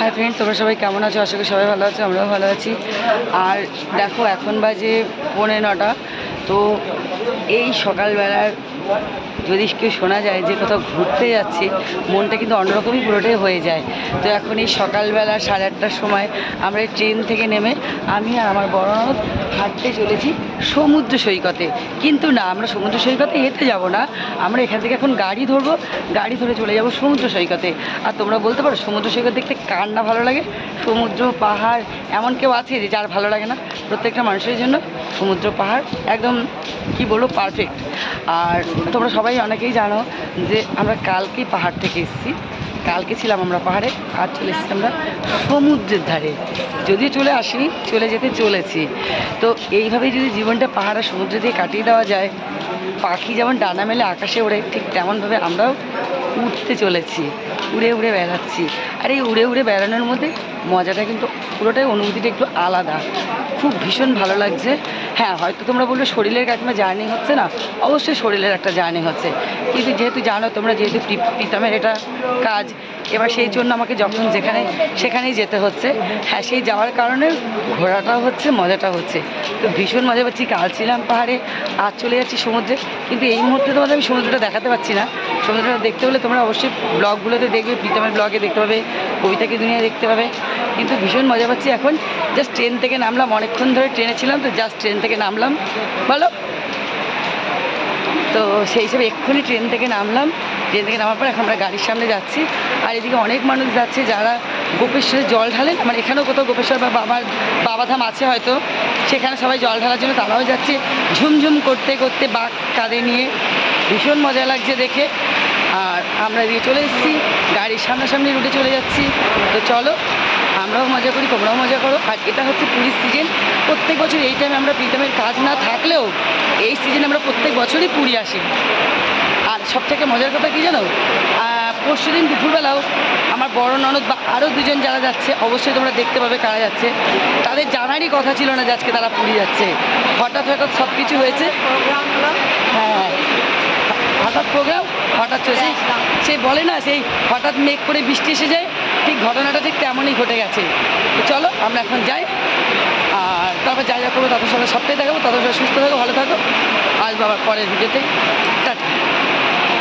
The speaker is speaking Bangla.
হাই ফ্রেন্ড, তোমরা সবাই কেমন আছো? আশা করি সবাই ভালো আছো, আমরাও ভালো আছি। আর দেখো, এখন বাজে পৌনে নটা। তো এই সকালবেলার যদি কেউ শোনা যায় যে কোথাও ঘুরতে যাচ্ছে, মনটা কিন্তু অন্যরকমই পুরোটাই হয়ে যায়। তো এখন এই সকালবেলা সাড়ে আটটার সময় আমরা ট্রেন থেকে নেমে আমি আর আমার বড় হাঁটতে চলেছি সমুদ্র সৈকতে। কিন্তু না, আমরা সমুদ্র সৈকতে হেঁটে যাব না। আমরা এখান থেকে এখন গাড়ি ধরবো, গাড়ি ধরে চলে যাব সমুদ্র সৈকতে। আর তোমরা বলতে পারো, সমুদ্র সৈকত দেখতে কার না ভালো লাগে? সমুদ্র, পাহাড়, এমন কেউ আছে যে যার ভালো লাগে না? প্রত্যেকটা মানুষের জন্য সমুদ্র, পাহাড় একদম, কি বলব পারফেক্ট আর তোমরা সবাই অনেকেই জানো যে আমরা কালকেই পাহাড় থেকে এসেছি। কালকে ছিলাম আমরা পাহাড়ে, আর চলে এসেছি আমরা সমুদ্রের ধারে। যদিও চলে আসিনি, চলে যেতে চলেছি। তো এইভাবেই যদি জীবনটা পাহাড় আর সমুদ্র দিয়ে কাটিয়ে দেওয়া যায়, পাখি যেমন ডানা মেলে আকাশে ওড়ে, ঠিক তেমনভাবে আমরাও উঠতে চলেছি, উড়ে উড়ে বেড়াচ্ছি। আর এই উড়ে উড়ে বেড়ানোর মধ্যে মজাটা কিন্তু পুরোটাই অনুভূতিটা একটু আলাদা। খুব ভীষণ ভালো লাগছে। হ্যাঁ হয়তো তোমরা বলবে শরীরের কাকিমা জার্নি হচ্ছে না? অবশ্যই শরীরের একটা জার্নি হচ্ছে। কিন্তু যেহেতু জানো, তোমরা যেহেতু প্রীতমের এটা কাজ, এবার সেই জন্য আমাকে যখন যেখানে, সেখানেই যেতে হচ্ছে। হ্যাঁ সেই যাওয়ার কারণে ঘোরাটাও হচ্ছে মজাটা হচ্ছে। তো ভীষণ মজা পাচ্ছি। কাল ছিলাম পাহাড়ে, আজ চলে যাচ্ছি সমুদ্রে। কিন্তু এই মুহূর্তে তোমাদের আমি সমুদ্রটা দেখাতে পারছি না। সমুদ্রটা দেখতে হলে তোমরা অবশ্যই ব্লগগুলোতে দেখবে প্রীতমের ব্লগে দেখতে পাবে কবিতাকে দুনিয়া দেখতে পাবে। কিন্তু ভীষণ মজা পাচ্ছি এখন। জাস্ট ট্রেন থেকে নামলাম, অনেকক্ষণ ধরে ট্রেনে ছিলাম, তো জাস্ট ট্রেন থেকে নামলাম। বলো? তো সেই হিসেবে এক্ষুনি ট্রেন থেকে নামলাম। ট্রেন থেকে নামার পর এখন আমরা গাড়ির সামনে যাচ্ছি। আর এদিকে অনেক মানুষ যাচ্ছে যারা গোপেশ্বরে জল ঢালেন। মানে এখানেও কোথাও গোপেশ্বর বা বাবার বাবাধাম আছে হয়তো। সেখানে সবাই জল ঢালার জন্য তারাও যাচ্ছে। ঝুমঝুম করতে করতে বাঘ কাঁধে নিয়ে ভীষণ মজা লাগছে দেখে। আর আমরা এদিকে চলে এসেছি, গাড়ির সামনাসামনি রুটে চলে যাচ্ছি। তো চলো, আমরাও মজা করি, তোমরাও মজা করো। আর এটা হচ্ছে পুরীর সিজন প্রত্যেক বছর এই টাইমে আমরা প্রীতমের কাজ না থাকলেও এই সিজনে আমরা প্রত্যেক বছরই পুরী আসি। আর সব থেকে মজার কথা কী জানো? পরশু দিন দুপুরবেলাও আমার বড় ননদ বা আরও দুজন যারা যাচ্ছে, অবশ্যই তোমরা দেখতে পাবে কারা যাচ্ছে। তাদের জানারই কথা ছিল না যে আজকে তারা পুরী যাচ্ছে। হঠাৎ হঠাৎ সব কিছু হয়েছে হ্যাঁ। হঠাৎ প্রোগ্রাম হঠাৎ চলছে সে বলে না সেই হঠাৎ মেঘ করে বৃষ্টি এসে যায় ঠিক ঘটনাটা ঠিক তেমনই ঘটে গেছে। তো চলো আমরা এখন যাই। আর তারপর যা যা করব তাদের সঙ্গে সবটাই দেখাবো। তাদের সঙ্গে সুস্থ থাকো ভালো থাকো। আজ আবার পরের ভিডিওতে টাটা।